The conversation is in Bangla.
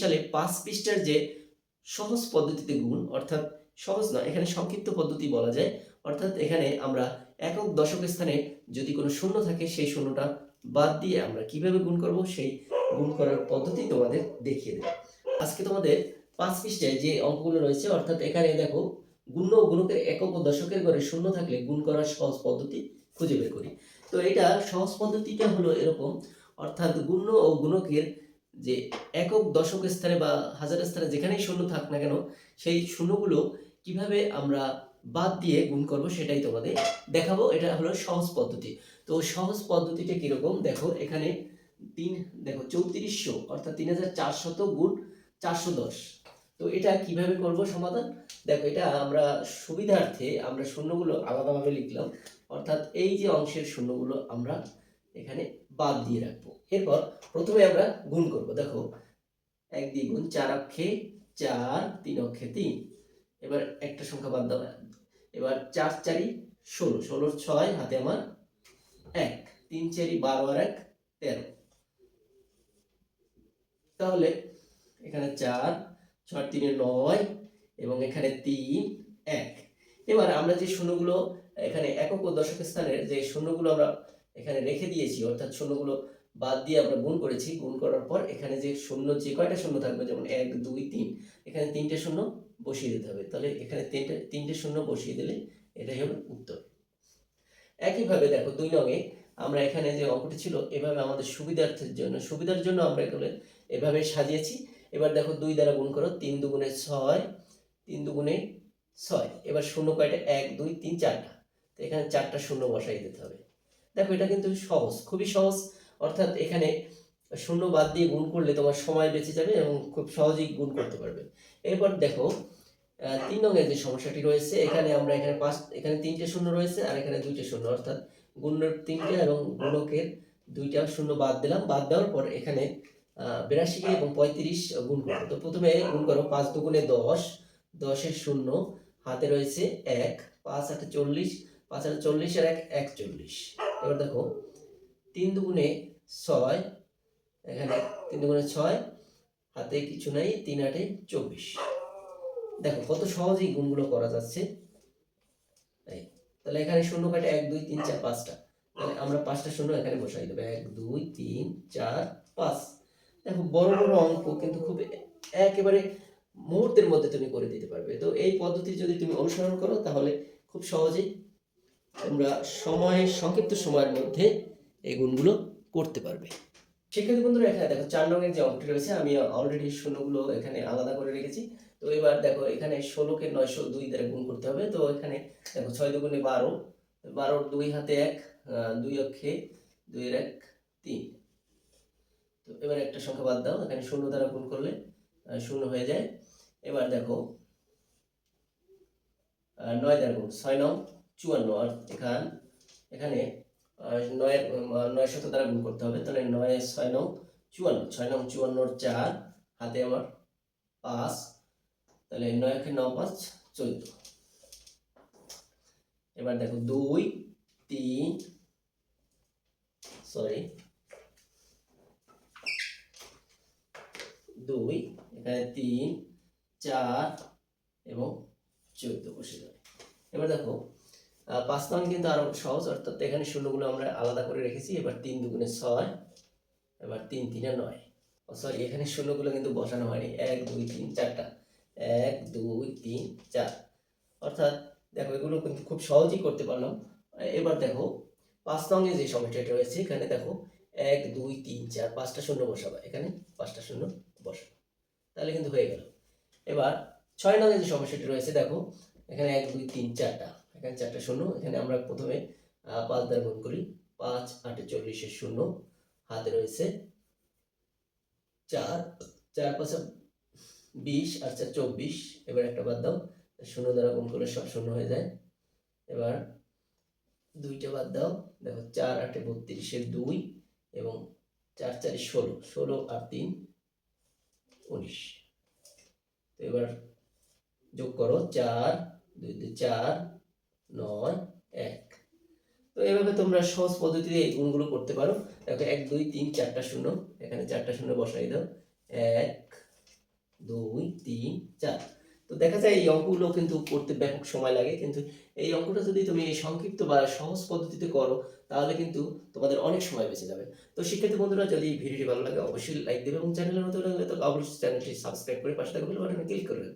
সালে পাঁচ পৃষ্ঠার যে সহজ পদ্ধতিতে গুণ, অর্থাৎ সহজ না, এখানে সংক্ষিপ্ত পদ্ধতি বলা যায়, অর্থাৎ এখানে আমরা একক দশক স্থানে যদি কোনো শূন্য থাকে, সেই শূন্যটা বাদ দিয়ে আমরা কীভাবে গুণ করব, সেই গুণ করার পদ্ধতি তোমাদের দেখিয়ে দেব। আজকে তোমাদের পাঁচ পৃষ্ঠায় যে অঙ্কগুলো রয়েছে, অর্থাৎ এখানে দেখো গুণ ও গুণকের একক ও দশকের ঘরে শূন্য থাকলে গুণ করার সহজ পদ্ধতি খুঁজে বের করি। তো এটা সহজ পদ্ধতিটা হলো এরকম, অর্থাৎ গুণ ও গুণকের যে একক দশক স্থানে বা হাজার স্থানে যেখানেই শূন্য থাক না কেন, সেই শূন্যগুলো কীভাবে আমরা বাদ দিয়ে গুণ করব সেটাই তোমাদের দেখাবো। এটা হলো সহজ পদ্ধতি। তো সহজ পদ্ধতিটা কীরকম? দেখো, এখানে তিন, দেখো, চৌত্রিশশো অর্থাৎ তিন হাজার চারশত গুণ চারশো দশ। তো এটা কীভাবে করব সমাধান? দেখো, এটা আমরা সুবিধার্থে আমরা শূন্যগুলো আলাদাভাবে লিখলাম। অর্থাৎ এই যে অংশের শূন্যগুলো আমরা এখানে বাদ দিয়ে রাখব। এরপর প্রথমে আমরা গুণ করব। দেখো, এক দ্বিগুণ চার অক্ষে চার, তিন অক্ষে তিন। এবার একটা সংখ্যা বাদ দাও। এবার চার চারি ষোলো। ষোলোর ছয় হাতে আমার এক। তিন চারি বারো আর এক তেরো। তাহলে এখানে চার, ছয়, তিনে নয় এবং এখানে তিন, এক। এবার আমরা যে শূন্যগুলো এখানে একক ও দশক স্থানের যে শূন্যগুলো আমরা এখানে রেখে দিয়েছি, অর্থাৎ শূন্যগুলো বাদ দিয়ে আমরা গুণ করেছি। গুণ করার পর এখানে যে শূন্য, যে কয়টা শূন্য থাকবে? যেমন এক, দুই, তিন। এখানে তিনটে শূন্য বসিয়ে দিতে হবে। তাহলে এখানে তিনটে তিনটে শূন্য বসিয়ে দিলে এটাই হবে উত্তর। একইভাবে দেখো দুই নঙে আমরা এখানে যে অঙ্কটি ছিল, এভাবে আমাদের সুবিধার্থের জন্য, সুবিধার জন্য আমরা এগুলো এভাবে সাজিয়েছি। এবার দেখো দুই দ্বারা গুণ করো, তিন দুগুণে ছয়, তিন দুগুণে ছয়। এবার শূন্য কয়টা? এক, দুই, তিন, চারটা। তো এখানে চারটা শূন্য বসাই দিতে হবে। দেখো, এটা কিন্তু সহজ, খুবই সহজ। অর্থাৎ এখানে শূন্য বাদ দিয়ে গুণ করলে তোমার সময় বেঁচে যাবে এবং খুব সহজেই গুণ করতে পারবে। এরপর দেখো তিন রঙের যে সমস্যাটি রয়েছে, এখানে আমরা এখানে পাঁচ, এখানে তিনটে শূন্য রয়েছে আর এখানে দুইটা শূন্য। অর্থাৎ গুণের তিনটে এবং গুণকের দুইটা শূন্য বাদ দিলাম। বাদ দেওয়ার পর এখানে বিরাশি এবং পঁয়ত্রিশ গুণ করব তো প্রথমে গুণ করো পাঁচ দুগুণে দশ, দশের শূন্য, হাতে রয়েছে এক, পাঁচ আটে চল্লিশ, পাঁচ আটে চল্লিশ আর এক, একচল্লিশ। এবার দেখো তিন দুগুণে ছয় এখানে তিন দুগুণে ছয় হাতে কিছু নাই তিন আটে চব্বিশ। দেখো কত সহজেই গুণগুলো করা যাচ্ছে। এই, তাহলে এখানে শূন্য কাটে এক দুই তিন চার পাঁচটা। তাহলে আমরা পাঁচটা শূন্য এখানে বসাই দেবো। এক দুই তিন চার পাঁচ। দেখো বড় বড় অঙ্ক কিন্তু খুব একেবারে মুহূর্তের মধ্যে তুমি করে দিতে পারবে। তো এই পদ্ধতি যদি তুমি অনুসরণ করো তাহলে খুব সহজেই তোমরা সময়ে, সংক্ষিপ্ত সময়ের মধ্যে এই গুণগুলো করতে পারবে। শিক্ষার্থী বন্ধুরা, এখানে দেখো চার রঙের যে অঙ্কটি রয়েছে, আমি অলরেডি শূন্যগুলো এখানে আলাদা করে রেখেছি। তো এবার দেখো, এখানে ষোলোকে নয়শো দুই দ্বারা গুণ করতে হবে। তো এখানে দেখো ছয় দুগুণে বারো বারোর দুই হাতে এক দুই অক্ষে দুইয়ের এক, তিন। তো এবার একটা সংখ্যা বাদ দাও, এখানে শূন্য দ্বারা গুণ করলে শূন্য হয়ে যায়। এবার দেখো নয় দ্বারা গুণ, ছয় নং। চুয়ান্ন এখান এখানে উম, নয় শত দ্বারা গুণ করতে হবে তাহলে নয় ছয় নং চুয়ান্ন ছয় নং চুয়ান্নর চার হাতে আমার পাঁচ তাহলে নয় একে ন পাঁচ চোদ্দ। এবার দেখো দুই তিন সরি দুই এখানে তিন চার এবং চোদ্দ বসে যাবে এবার দেখো পাঁচ নং কিন্তু আরও সহজ, অর্থাৎ এখানে শূন্যগুলো আমরা আলাদা করে রেখেছি, এবার তিন দুগুণে ছয়, এবার তিন তিনে নয়। ও সরি এখানে শূন্যগুলো কিন্তু বসানো হয়নি। এক, দুই, তিন, চারটা। এক, দুই, তিন, চার। অর্থাৎ দেখো, এগুলো কিন্তু খুব সহজেই করতে পারলাম। এবার দেখো পাঁচ নঙ্গে যে সমস্যাটা রয়েছে, এখানে দেখো, এক, দুই, তিন, চার, পাঁচটা শূন্য বসাবা। এখানে পাঁচটা শূন্য বসাবা। তাহলে কিন্তু হয়ে গেল। এবার ছয় নঙ্গে যে সমস্যাটি রয়েছে, দেখো, এখানে এক, দুই, তিন, চারটা। এখানে চারটে শূন্য, এখানে আমরা প্রথমে পাঁচ দ্বারা গুণ করি। পাঁচ আটে চল্লিশের শূন্য, হাতে রয়েছে চার। চার পাঁচে বিশ আর চার চব্বিশ, এবার একটা বাদ দাও। শূন্য দ্বারা গুণ করলে সব শূন্য হয়ে যায়। এবার দুইটা বাদ দাও। দেখো, চার আটে বত্রিশের দুই এবং চার চারে ষোলো ষোলো আর তিন, উনিশ। তো এবার যোগ করো, চার, দুই দুই, চার নয়, এক। তো এভাবে তোমরা সহজ পদ্ধতিতে এই গুণগুলো করতে পারো। দেখো এক, দুই, তিন, চারটা শূন্য। এখানে চারটা শূন্য বসাই দাও। এক, দুই, তিন, চার। তো দেখা যায় এই অঙ্কগুলো কিন্তু করতে ব্যাপক সময় লাগে। কিন্তু এই অঙ্কটা যদি তুমি এই সংক্ষিপ্ত বা সহজ পদ্ধতিতে করো, তাহলে কিন্তু তোমাদের অনেক সময় বেঁচে যাবে। তো শিক্ষার্থী বন্ধুরা, যদি ভিডিওটি ভালো লাগে, অবশ্যই লাইক দেবে এবং চ্যানেলের মতো লাগলে তো অবশ্যই চ্যানেলটি সাবস্ক্রাইব করে পাশে থাকা বেল বাটনে ক্লিক করবেন